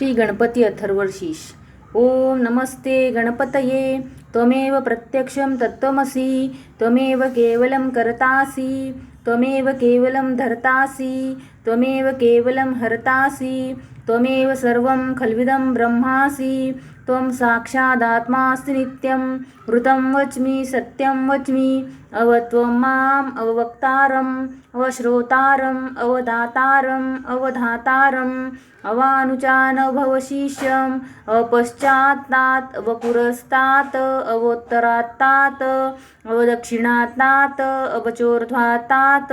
श्री गणपती अथर्वशीष. ओम नमस्ते गणपतये. त्वमेव प्रत्यक्षं तत्त्वमसि त्वमेव केवलं कर्तासि त्वमेव केवलं धर्तासि त्वमेव केवलं हर्तासि त्वमेव सर्वं खल्विदं ब्रह्मासि त्वं साक्षादात्मासि नित्यं ऋतं वच्मि सत्यं वच्मि। अव त्वं माम् अववक्तारम् अवश्रोतारम् अवदातारम् अवधातारम्। अवानुचानभवशिष्यम् अपश्चात्तात् अवपुरस्तात् अवोत्तरात्तात् अवदक्षिणात्तात् अवचोर्ध्वात्तात्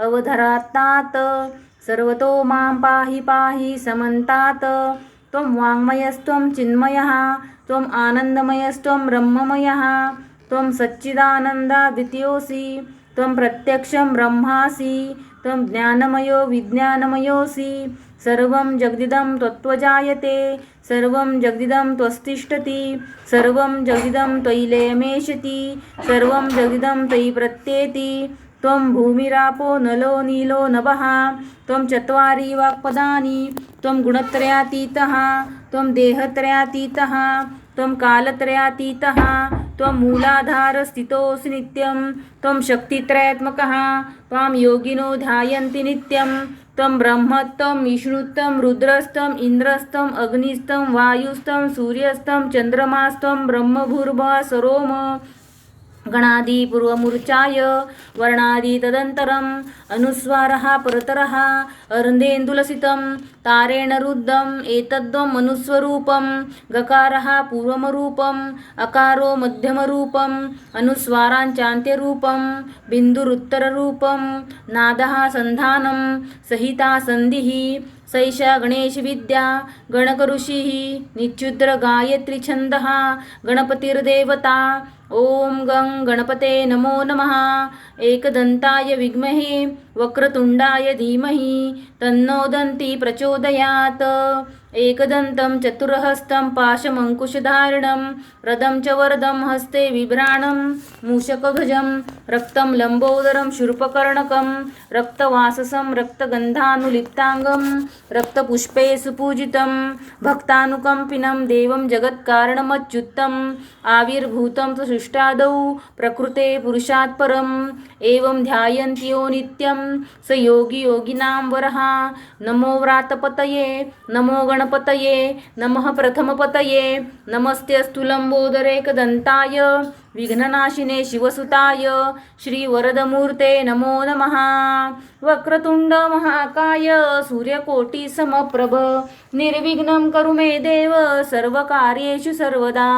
अवधरात्तात्। सर्वतो मां पाहि पाहि समन्तात्। त्वं वाङ्मयस्त्वं चिन्मयः त्वम् आनन्दमयस्त्वं ब्रह्ममयः त्वं सच्चिदानन्दाद्वितीयोऽसि त्वं प्रत्यक्षं ब्रह्मासि त्वं ज्ञानमयो विज्ञानमयोऽसि सर्वं जगदिदं त्वत्त्वजायते सर्वं जगदिदं त्वस्तिष्ठति सर्वं जगदिदं त्वयि लयमेशति सर्वं जगदिदं त्वयि प्रत्येति त्वं भूमिरापो नलो नीलो नभः त्वं चत्वारि वाक्पदानि त्वं गुणत्रयातीतः त्वं देहत्रयातीतः त्वं कालत्रयातीतः त्वं मूलाधारस्थितोऽसि नित्यं त्वं शक्तित्रयात्मकः त्वां योगिनो ध्यायन्ति नित्यं त्वं ब्रह्मत्वं विष्णुत्वं रुद्रस्तं इन्द्रस्तं अग्निस्तं वायुस्तं सूर्यस्तं चन्द्रमास्तं ब्रह्मभूर्भुवः सरोम गणादिपूर्वमूर्चाय वर्णादि तदंतरम अनुस्वारः परतरः अर्धेन्दुलसितं तारेण रुद्धम एतद्वं मनुस्वरूपं गकारः पूर्वमरूपम् अकारो मध्यमरूपम् अनुस्वाराञ्चान्त्यरूपं बिन्दुरुत्तररूपं नादः सन्धानं सहिता सन्धिः सैषा गणेशविद्या गणकऋषिः निच्युद्रगायत्रीछन्दः गणपतिर्देवता ॐ गं गणपते नमो नमः। एकदन्ताय विद्महे वक्रतुण्डाय धीमहि तन्नोदन्ति प्रचोदयात्। एकदन्तं चतुर्हस्तं पाशमङ्कुशधारिणं रदं च वरदं हस्ते बिभ्राणं मूषकभजं रक्तं लम्बोदरं शूर्पकर्णकं रक्तवाससं रक्तगन्धानुलिप्ताङ्गं रक्तपुष्पे सुपूजितं भक्तानुकम्पिनं देवं जगत्कारणमच्युत्तम् आविर्भूतं च प्रकृते पुरुषात् परम् एवं ध्यायन्ति यो नित्यं स योगी योगिनां वरः। नमो व्रातपतये नमो गणपतये नमः प्रथमपतये नमस्ते लम्बोदरेकदन्ताय विघ्ननाशिने शिवसुताय श्रीवरदमूर्ते नमो नमः वक्रतुण्डमहाकाय सूर्यकोटिसमप्रभ निर्विघ्नं करू मे देव सर्वकार्येषु सर्वदा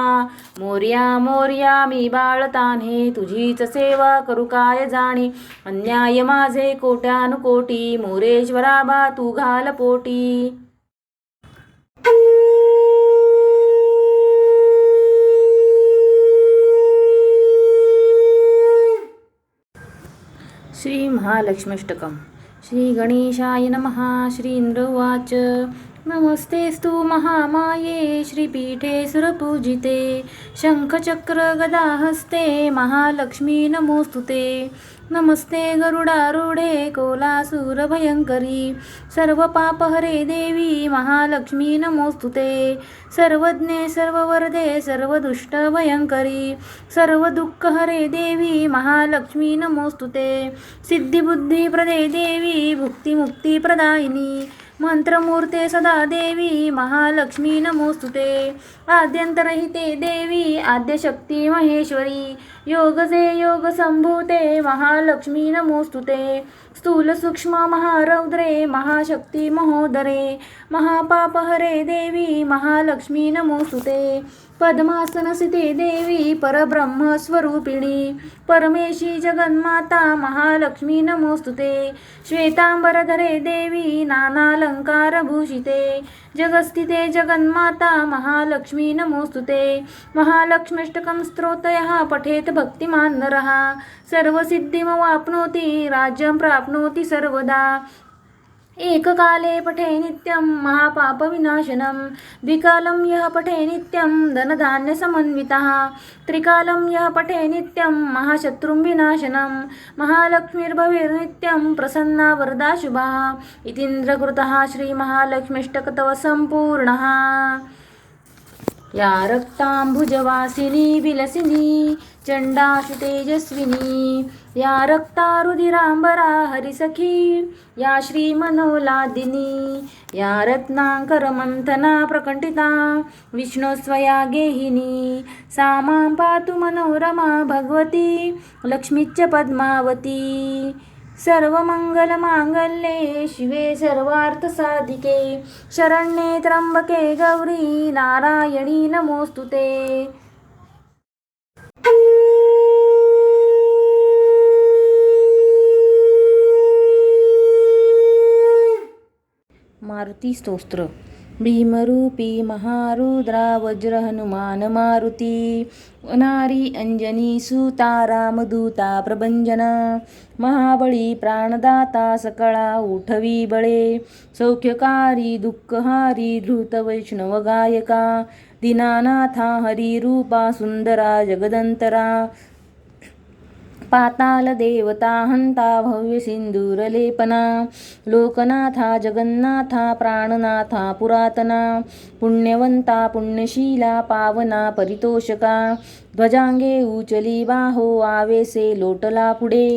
मोर्या मोर्या मी बाळताने तुझीच सेवा करू काय जाणे? अन्याय माझे कोट्यानुकोटी मोरेश्वरा बा तू घाल पोटी श्री महालक्ष्मीष्टकं श्री गणेशाय नमः श्री इंद्र उवाच नमस्तेस्तु महामाये श्रीपीठे सुरपूजिते शङ्खचक्रगदाहस्ते महालक्ष्मी नमोऽस्तु ते नमस्ते गरुडारूढे कोलासुरभयङ्करी सर्वपापहरे देवी महालक्ष्मी नमोऽस्तु ते सर्वज्ञे सर्ववरदे सर्वदुष्टभयङ्करी सर्वदुःखहरे देवी महालक्ष्मी नमोऽस्तु ते सिद्धिबुद्धिप्रदे देवी भुक्तिमुक्तिप्रदायिनी मंत्रमूर्ते सदा देवी महालक्ष्मी नमोस्तुते आद्यंतरहिते देवी आद्यशक्ती महेश्वरी। योगजे योगसंभूते महालक्ष्मी नमोस्तुते स्थूल सूक्ष्म महारौद्रे महाशक्ती महोदरे। महापापहरे देवी महालक्ष्मी नमोस्तुते पद्मासनसिते देवी परब्रह्मस्वरूपिणी. परमेशी जगन्माता महालक्ष्मी नमोस्तुते. श्वेतांबरधरे देवी नानालङ्कारभूषिते जगस्थिते जगन्माता महालक्ष्मी नमोस्तुते. महालक्ष्मीष्टकं महालक्ष्म्यष्टकं स्तोत्रयः पठेत् भक्तिमान् नरः सर्वसिद्धिमवाप्नोति राज्यं प्राप्नोति सर्वदा. एककाले पठे नित्यं महापापविनाशनं। द्विकालं यः पठे नित्यं धनधान्यसमन्वितः। त्रिकालं यः पठे नित्यं महाशत्रुं विनाशनं। महालक्ष्मीर्भविर्नित्यं प्रसन्ना वरदा शुभः। इतीन्द्रकृतः श्रीमहालक्ष्मीष्टकतव सम्पूर्णः या रक्ताम्बुजवासिनी विलसिनी चण्डाशु तेजस्विनी या रक्तारुधिराम्बरा हरिसखी या श्रीमनोलादिनी या रत्नाकरमन्थना प्रकटिता विष्णुस्वया गेहिनी सा मां पातु मनोरमा भगवती लक्ष्मीच्च पद्मावती. सर्वमङ्गलमाङ्गल्ये शिवे सर्वार्थसाधिके शरण्ये त्र्यम्बके गौरी नारायणी नमोऽस्तु ते मारुती स्तोत्र भीमरूपी महारुद्रा वज्र हनुमान मारुती नारी अंजनी सुता रामदूता प्रभंजना महाबळी प्राणदाता सकळा उठवी बळे सौख्यकारी दुःखहारी धृत वैष्णव गायका दीनानाथा हरिरूपा सुंदरा जगदंतरा पाताल देवता हंता भव्य सिंदूरलेपना लोकनाथा जगन्नाथा प्राणनाथा पुरातना पुण्यवंता पुण्यशीला पावना परितोषका ध्वजांगे उचली बाहो आवेसे लोटला पुढे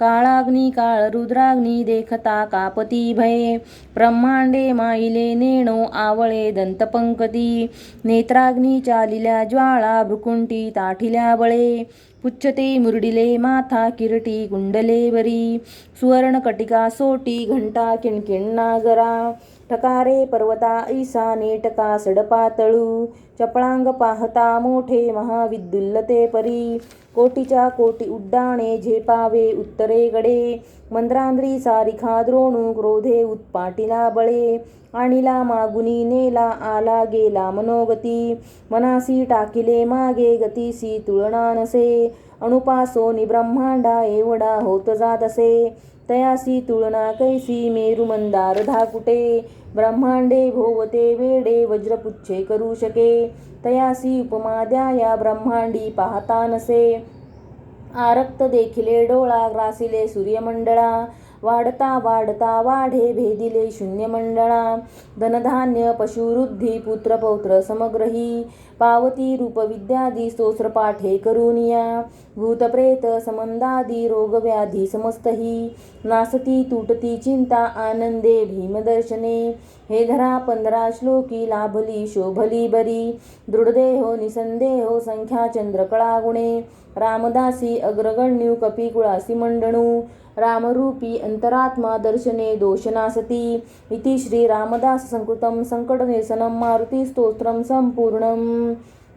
काळाग्नी काळ रुद्राग्नी देखता कापती भये ब्रह्मांडे माईले नेणो आवळे दंतपंकती नेत्राग्नी चालिल्या ज्वाळा भ्रुकुंटी ताठिल्या बळे पुच्छते मुरडिले माथा किरटी कुंडले बरी सुवर्ण कटिका सोटी घंटा किणकिण नागरा ठकारे पर्वता ऐसा नेटका सडपातळू चपळांग पाहता मोठे महाविद्युल्लते परी कोटीच्या कोटी उड्डाणे झेपावे उत्तरेकडे मंद्रांद्री सारिखा द्रोणू क्रोधे उत्पाटिला बळे आणिला मागुनी नेला आला गेला मनोगती मनासी टाकिले मागे गतीसी तुळना नसे अणुपासोनी ब्रह्मांडा एवढा होत जात असे तयासी तुळना कैसी मेरुमंदार धाकुटे ब्रह्मांडे भोवते वेडे वज्रपुच्छे करू शके तयासी उपमाद्या या ब्रह्मांडी पाहता नसे. आरक्त देखिले डोळा ग्रासिले सूर्यमंडळा वाढता वाढता वाढे भेदिले शून्य मंडळा धनधान्य पशुवृद्धी पुत्र पौत्र समग्रही. पावती रूप विद्यादी स्तोत्र पाठे करुनिया भूतप्रेत समंदादी रोगव्याधी समस्तही. नासती तुटती चिंता आनंदे भीमदर्शने. हे धरा पंधरा श्लोकी लाभली शोभली बरी. दृढदेहो निसंदेहो संख्या चंद्रकळागुणे रामदासी अग्रगण्यू कपिकुळासी मंडणू. रामरूपी अंतरात्मा दर्शने दोषनासती. इति श्रीरामदाससंकृतं रामदास मारुतिस्तोत्रं मारुती सम्पूर्णं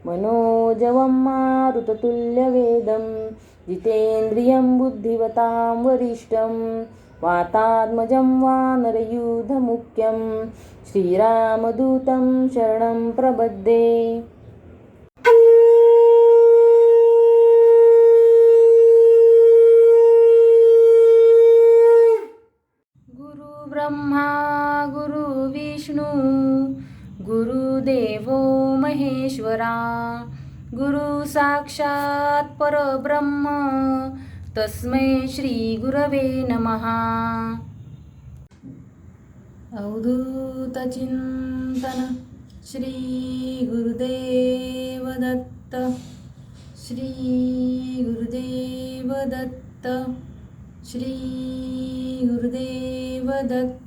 मनोजवं मारुततुल्यवेदं जितेन्द्रियं बुद्धिवतां वरिष्ठं वातात्मजं वानरयूथमुख्यं श्रीरामदूतं शरणं प्रबद्धे गुरु ब्रह्मा गुरु विष्णू गुरुदेवो महेश्वरा गुरु साक्षात परब्रह्म तस्मै श्री गुरवे नमः. अवधूतचिन्तन श्री गुरुदेव दत्त श्री गुरुदेव दत्त श्री गुरुदेव दत्त।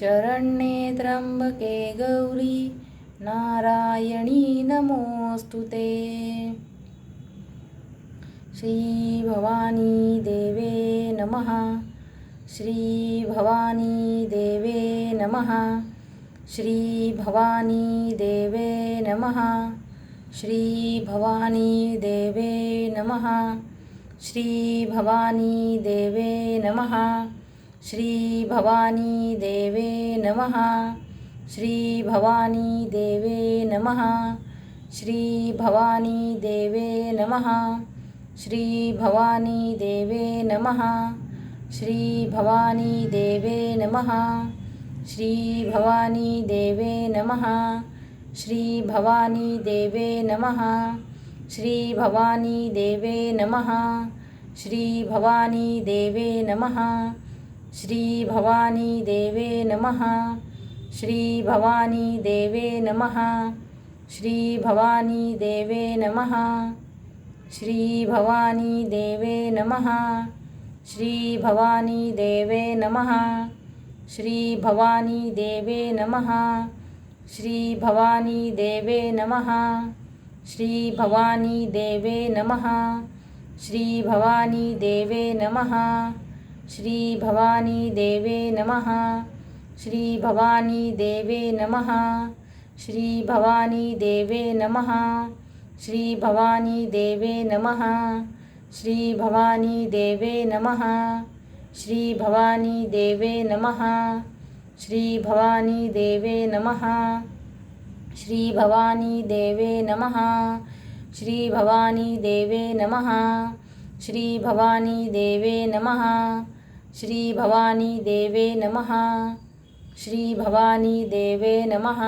शरण्ये त्र्यंबके गौरी नारायणी नमोऽस्तु ते। श्रीभवानी देवे नमः। श्रीभवानी देवे नमः। श्रीभवानी देवे नमः। श्रीभवानी देवे नमः। श्रीभवानी देवे नमः। श्रीभवानी देवे नमः। श्रीभवानी देवे नमः। श्रीभवानी देवे नमः। श्रीभवानी देवे नमः। श्रीभवानी देवे नमः। श्रीभवानी देवे नमः। श्रीभवानी देवे नमः। श्रीभवानी देवे नमः। श्रीभवानी देवे नमः। श्रीभवानी देवे नमः। श्रीभवानी देवे नमः। श्रीभवानी देवे नमः। श्रीभवानी देवे नमः। श्रीभवानी देवे नमः। श्रीभवानी देवे नमः। श्रीभवानी देवे नमः। श्रीभवानी देवे नमः। श्रीभवानी देवे नमः। श्रीभवानी देवे नमः श्रीभवानी देवे नमः श्रीभवानी देवे नमः श्रीभवानी देवे नमः श्रीभवानी देवे नमः श्रीभवानी देवे नमः श्रीभवानी देवे नमः श्रीभवानी देवे नमः श्री भवानी देवे नमः श्री भवानी देवे नमः श्री भवानी देवे नमः श्री भवानी देवे नमः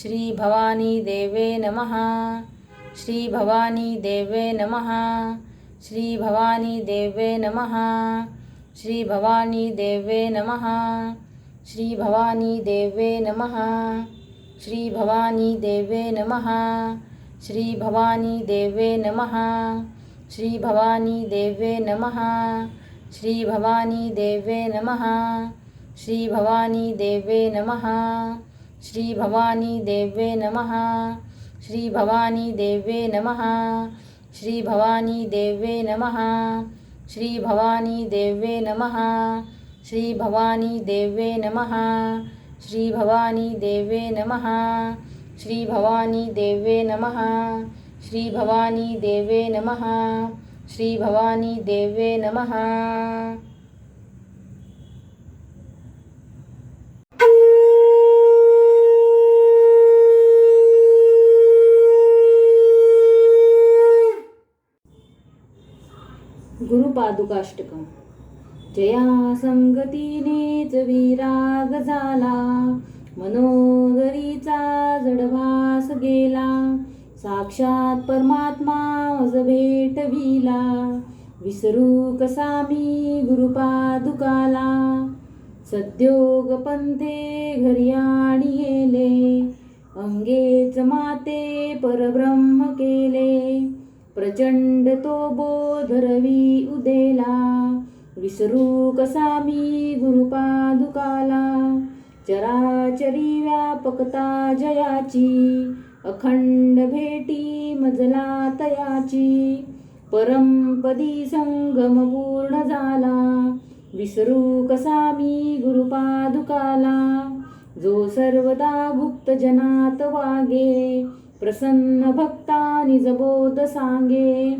श्री भवानी देवे नमः श्री भवानी देवे नमः श्री भवानी देवे नमः श्री भवानी देवे नमः श्री भवानी देवे नमः श्री भवानी देवे नमः श्री भवानी देवे नमः श्री भवानी देवे नमः श्री भवानी देवे नमः श्री भवानी देवे नमः श्री भवानी देवे नमः श्री भवानी देवे नमः श्री भवानी देवे नमः श्री भवानी देवे नमः श्री भवानी देवे नमः श्री भवानी देवे नमः श्री भवानी देवे नमः श्री भवानी देवे नमः श्री भवानी देवे नमः. गुरुपादुकाष्टकम. जया संगतीनेच विराग झाला मनोदरीचा जडभास गेला. साक्षात परमात्मा भेटविला. विसरू कसा मी गुरुपादुकाला? सद्योग पंथे घरी आणि येले अंगेच माते परब्रह्म केले. प्रचंड तो बोधरवी उदेला. विसरू कसा मी गुरुपादुकाला? चराचरी व्यापकता जयाची. अखंड भेटी मजला तयाची परमपदी संगम पूर्ण झाला. विसरू कसा मी गुरुपादुकाला? जो सर्वदा गुप्त जनात वागे प्रसन्न भक्ता निजबोध सांगे.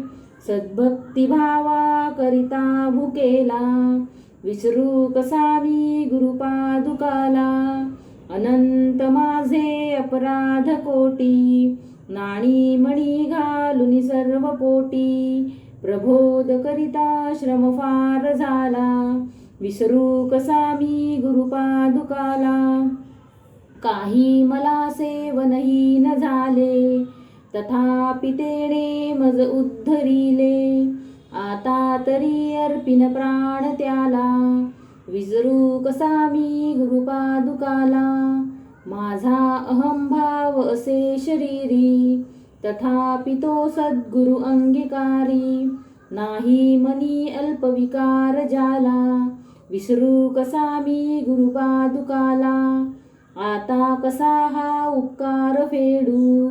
सद्भक्ती भावा करिता भुकेला. विसरू कसा मी गुरुपादुकाला? अनंत माझे अपराध कोटी नाणी मणी घालून सर्व पोटी. प्रबोध करिता श्रम फार झाला विसरू कसा मी गुरुपादुकाला? काही मला सेवनही न झाले तथापि तेने मज उद्धरिले. आता तरी अर्पिन प्राण त्याला विसरू कसा मी गुरुपादुकाला माझा अहंभाव असे शरीरी तथापि तो सद्गुरु अंगीकारी. नाही मनी अल्पविकार जाला विसरू कसा मी गुरुपादुकाला आता कसा हा उपकार फेडू?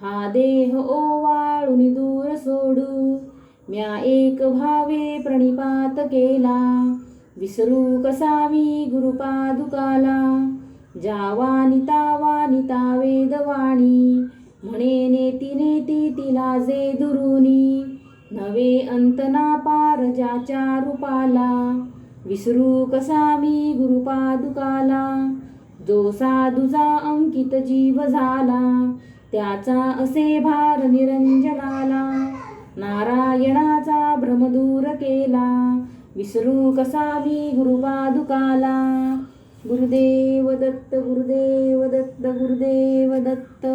हा देह ओवाळून दूर सोडू? म्या एक भावे प्रणिपात केला विसरू कसावी गुरुपादुकाला? जावा नितावा निता वेदवाणी म्हणे नेती नेती तिला जे दुरुनी. नवे अंतना पार ज्याच्या रूपाला. विसरू कसा मी गुरुपादुकाला? जो साधुजा अंकित जीव झाला त्याचा असे भार निरंजनाला. नारायणाचा भ्रमदूर केला विसरू कसा मी गुरुपादुकाला गुरुदेव दत्त गुरुदेव दत्त गुरुदेव दत्त.